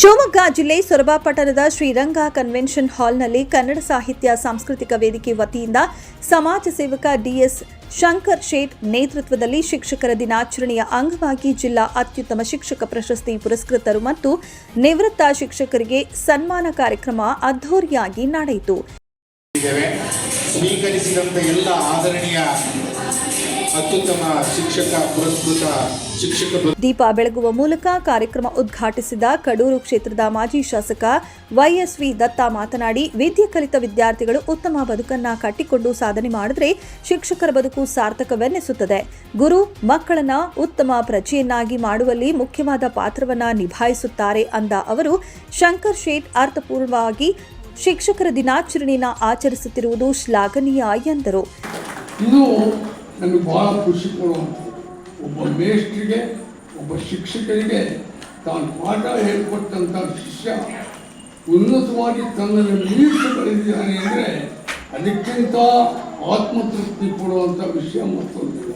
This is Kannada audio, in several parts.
ಶಿವಮೊಗ್ಗ ಜಿಲ್ಲೆ ಸೊರಬ ಪಟ್ಟಣದ ಶ್ರೀರಂಗ ಕನ್ವೆನ್ಷನ್ ಹಾಲ್ನಲ್ಲಿ ಕನ್ನಡ ಸಾಹಿತ್ಯ ಸಾಂಸ್ಕೃತಿಕ ವೇದಿಕೆ ವತಿಯಿಂದ ಸಮಾಜ ಸೇವಕ ಡಿಎಸ್ ಶಂಕರ್ ಶೇಟ್ ನೇತೃತ್ವದಲ್ಲಿ ಶಿಕ್ಷಕರ ದಿನಾಚರಣೆಯ ಅಂಗವಾಗಿ ಜಿಲ್ಲಾ ಅತ್ಯುತ್ತಮ ಶಿಕ್ಷಕ ಪ್ರಶಸ್ತಿ ಪುರಸ್ಕೃತರು ಮತ್ತು ನಿವೃತ್ತ ಶಿಕ್ಷಕರಿಗೆ ಸನ್ಮಾನ ಕಾರ್ಯಕ್ರಮ ಅದ್ಧೂರಿಯಾಗಿ ನಡೆಯಿತು. ಅತ್ಯುತ್ತಮ ಶಿಕ್ಷಕ ಪುರಸ್ಕೃತ ಶಿಕ್ಷಕ ದೀಪ ಬೆಳಗುವ ಮೂಲಕ ಕಾರ್ಯಕ್ರಮ ಉದ್ಘಾಟಿಸಿದ ಕಡೂರು ಕ್ಷೇತ್ರದ ಮಾಜಿ ಶಾಸಕ ವೈಎಸ್ವಿ ದತ್ತ ಮಾತನಾಡಿ ವಿದ್ಯೆ ಕಲಿತ ವಿದ್ಯಾರ್ಥಿಗಳು ಉತ್ತಮ ಬದುಕನ್ನ ಕಟ್ಟಿಕೊಂಡು ಸಾಧನೆ ಮಾಡಿದ್ರೆ ಶಿಕ್ಷಕರ ಬದುಕು ಸಾರ್ಥಕವೆನ್ನಿಸುತ್ತದೆ. ಗುರು ಮಕ್ಕಳನ್ನ ಉತ್ತಮ ಪ್ರಜೆಯನ್ನಾಗಿ ಮಾಡುವಲ್ಲಿ ಮುಖ್ಯವಾದ ಪಾತ್ರವನ್ನ ನಿಭಾಯಿಸುತ್ತಾರೆ ಅಂದ ಅವರು ಶಂಕರ್ ಶೇಟ್ ಅರ್ಥಪೂರ್ಣವಾಗಿ ಶಿಕ್ಷಕರ ದಿನಾಚರಣೆಯನ್ನು ಆಚರಿಸುತ್ತಿರುವುದು ಶ್ಲಾಘನೀಯ ಎಂದರು. ನನಗೆ ಭಾಳ ಖುಷಿ ಕೊಡುವಂಥದ್ದು. ಒಬ್ಬ ಮೇಷ್ಟ್ರಿಗೆ, ಒಬ್ಬ ಶಿಕ್ಷಕರಿಗೆ ತಾನು ಪಾಠ ಹೇಳ್ಕೊಟ್ಟಂಥ ಶಿಷ್ಯ ಉನ್ನತವಾಗಿ ತನ್ನನ್ನು ಮೀರಿಸಿ ಬೆಳೆದಿದ್ದಾನೆ ಅಂದರೆ ಅದಕ್ಕಿಂತ ಆತ್ಮತೃಪ್ತಿ ಕೊಡುವಂಥ ವಿಷಯ ಮತ್ತೊಂದಿಲ್ಲ.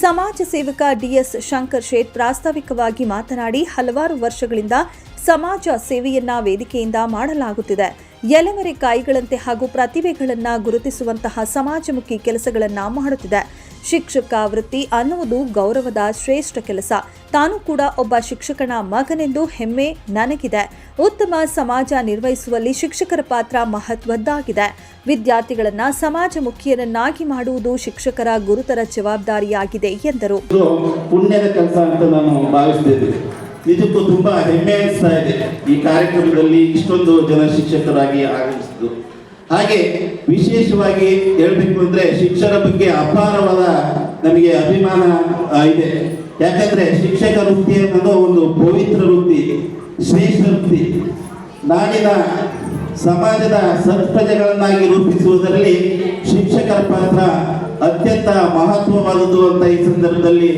ಸಮಾಜ ಸೇವಕ ಡಿಎಸ್ ಶಂಕರ್ ಶೇಟ್ ಪ್ರಾಸ್ತಾವಿಕವಾಗಿ ಮಾತನಾಡಿ ಹಲವಾರು ವರ್ಷಗಳಿಂದ ಸಮಾಜ ಸೇವೆಯನ್ನ ವೇದಿಕೆಯಿಂದ ಮಾಡಲಾಗುತ್ತಿದೆ. ಎಲೆಮರೆ ಕಾಯಿಗಳಂತೆ ಹಾಗೂ ಪ್ರತಿಭೆಗಳನ್ನು ಗುರುತಿಸುವಂತಹ ಸಮಾಜಮುಖಿ ಕೆಲಸಗಳನ್ನು ಮಾಡುತ್ತಿದೆ. ಶಿಕ್ಷಕ ವೃತ್ತಿ ಅನ್ನುವುದು ಗೌರವದ ಶ್ರೇಷ್ಠ ಕೆಲಸ. ತಾನು ಕೂಡ ಒಬ್ಬ ಶಿಕ್ಷಕನ ಮಗನೆಂದು ಹೆಮ್ಮೆ ನನಗಿದೆ. ಉತ್ತಮ ಸಮಾಜ ನಿರ್ವಹಿಸುವಲ್ಲಿ ಶಿಕ್ಷಕರ ಪಾತ್ರ ಮಹತ್ವದ್ದಾಗಿದೆ. ವಿದ್ಯಾರ್ಥಿಗಳನ್ನ ಸಮಾಜಮುಖಿಯರನ್ನಾಗಿ ಮಾಡುವುದು ಶಿಕ್ಷಕರ ಗುರುತರ ಜವಾಬ್ದಾರಿಯಾಗಿದೆ ಎಂದರು. ಪುಣ್ಯದ ಕೆಲಸ ಅಂತ ನಾನು ಭಾವಿಸ್ತೇನೆ ನಿಜಕ್ಕೂ ತುಂಬಾ ಹೆಮ್ಮೆ ಅನಿಸ್ತಾ ಇದೆ. ಈ ಕಾರ್ಯಕ್ರಮದಲ್ಲಿ ಇಷ್ಟೊಂದು ಜನ ಶಿಕ್ಷಕರಾಗಿ ಆಗಮಿಸಿದ್ದು ಹಾಗೆ ವಿಶೇಷವಾಗಿ ಹೇಳಬೇಕು ಅಂದ್ರೆ ಶಿಕ್ಷಕರ ಬಗ್ಗೆ ಅಪಾರವಾದ ನಮಗೆ ಅಭಿಮಾನ ಇದೆ. ಯಾಕಂದ್ರೆ ಶಿಕ್ಷಕ ವೃತ್ತಿ ಅನ್ನೋದು ಒಂದು ಪವಿತ್ರ ವೃತ್ತಿ, ಶ್ರೇಷ್ಠ ವೃತ್ತಿ. ನಾಡಿನ ಸಮಾಜದ ಸತ್ಪ್ರಜೆಗಳನ್ನಾಗಿ ರೂಪಿಸುವುದರಲ್ಲಿ ಶಿಕ್ಷಕರ ಪಾತ್ರ ಅತ್ಯಂತ ಮಹತ್ವವಾದದ್ದು ಅಂತ ಈ ಸಂದರ್ಭದಲ್ಲಿ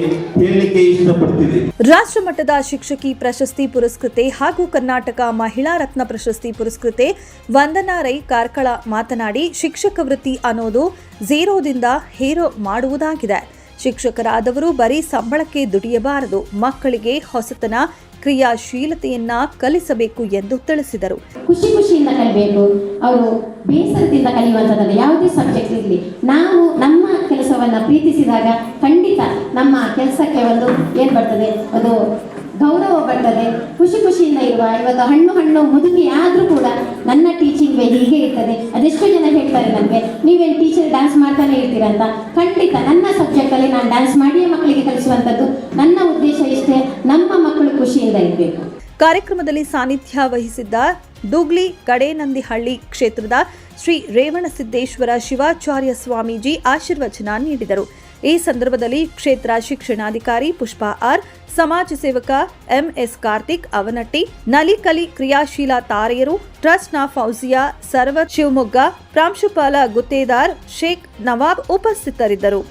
ಹೇಳಲಿಕ್ಕೆ ಇಷ್ಟಪಡ್ತೀನಿ. ರಾಷ್ಟ್ರ ಮಟ್ಟದ ಶಿಕ್ಷಕಿ ಪ್ರಶಸ್ತಿ ಪುರಸ್ಕೃತೆ ಹಾಗೂ ಕರ್ನಾಟಕ ಮಹಿಳಾ ರತ್ನ ಪ್ರಶಸ್ತಿ ಪುರಸ್ಕೃತೆ, ವಂದನಾ ರೈ ಕಾರ್ಕಳ ಮಾತನಾಡಿ, ಶಿಕ್ಷಕ ವೃತ್ತಿ ಅನ್ನೋದು ಝೀರೋದಿಂದ ಹೀರೋ ಮಾಡುವುದಾಗಿದೆ. ಶಿಕ್ಷಕರಾದವರು ಬರೀ ಸಂಬಳಕ್ಕೆ ದುಡಿಯಬಾರದು. ಮಕ್ಕಳಿಗೆ ಹೊಸತನ, ಕ್ರಿಯಾಶೀಲತೆಯನ್ನ ಕಲಿಸಬೇಕು ಎಂದು ತಿಳಿಸಿದರು. ಖುಷಿ ಖುಷಿಯಿಂದ ಕಲಿಬೇಕು. ಅವರು ಬೇಸರದಿಂದ ಕಲಿಯುವಂಥದ್ದಲ್ಲ ಯಾವುದೇ ಸಬ್ಜೆಕ್ಟ್ ಇರಲಿ. ನಾವು ನಮ್ಮ ಕೆಲಸವನ್ನ ಪ್ರೀತಿಸಿದಾಗ ಖಂಡಿತ ನಮ್ಮ ಕೆಲಸಕ್ಕೆ ಒಂದು ಏನು ಬರ್ತದೆ? ಅದು ಗೌರವ ಬರ್ತದೆ. ಖುಷಿ ಖುಷಿಯಿಂದ ಇರುವ ಇವತ್ತು ಹಣ್ಣು ಹಣ್ಣು ಮುದುಕಿ ಆದರೂ ಕೂಡ ನನ್ನ ಟೀಚಿಂಗ್ ವೇ ಹೀಗೆ ಇರ್ತದೆ. ಅದೆಷ್ಟೋ ಜನ ಹೇಳ್ತಾರೆ ನನಗೆ, ನೀವೇನು ಟೀಚರ್ ಡ್ಯಾನ್ಸ್ ಮಾಡ್ತಾನೆ ಇರ್ತೀರಾ ಅಂತ. ಖಂಡಿತ ನನ್ನ ಸಬ್ಜೆಕ್ಟಲ್ಲಿ ನಾನು ಡ್ಯಾನ್ಸ್ ಮಾಡಿಯೇ ಮಕ್ಕಳಿಗೆ ಕಲಿಸುವಂಥದ್ದು. ನನ್ನ ಉದ್ದೇಶ ಇಷ್ಟೇ, ನಮ್ಮ ಮಕ್ಕಳು ಖುಷಿಯಿಂದ ಇರಬೇಕು. ಕಾರ್ಯಕ್ರಮದಲ್ಲಿ ಸಾನ್ನಿಧ್ಯ ವಹಿಸಿದ್ದ ದುಗ್ಲಿ ಕಡೇನಂದಿಹಳ್ಳಿ ಕ್ಷೇತ್ರದ ಶ್ರೀ ರೇವಣಸಿದ್ದೇಶ್ವರ ಶಿವಾಚಾರ್ಯ ಸ್ವಾಮೀಜಿ ಆಶೀರ್ವಚನ ನೀಡಿದರು. ಈ ಸಂದರ್ಭದಲ್ಲಿ ಕ್ಷೇತ್ರ ಶಿಕ್ಷಣಾಧಿಕಾರಿ ಪುಷ್ಪಾ ಆರ್, ಸಮಾಜ ಸೇವಕ ಎಂಎಸ್ ಕಾರ್ತಿಕ್ ಅವನಟ್ಟಿ, ನಲಿಕಲಿ ಕ್ರಿಯಾಶೀಲ ತಾರೆಯರು ಟ್ರಸ್ಟ್ನ ಫೌಜಿಯಾ ಸರ್ವರ್ ಶಿವಮೊಗ್ಗ, ಪ್ರಾಂಶುಪಾಲ ಗುತ್ತೇದಾರ್ ಶೇಖ್ ನವಾಬ್ ಉಪಸ್ಥಿತರಿದ್ದರು.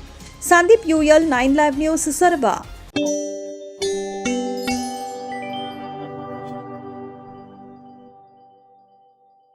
Sandeep U L nine live news Soraba.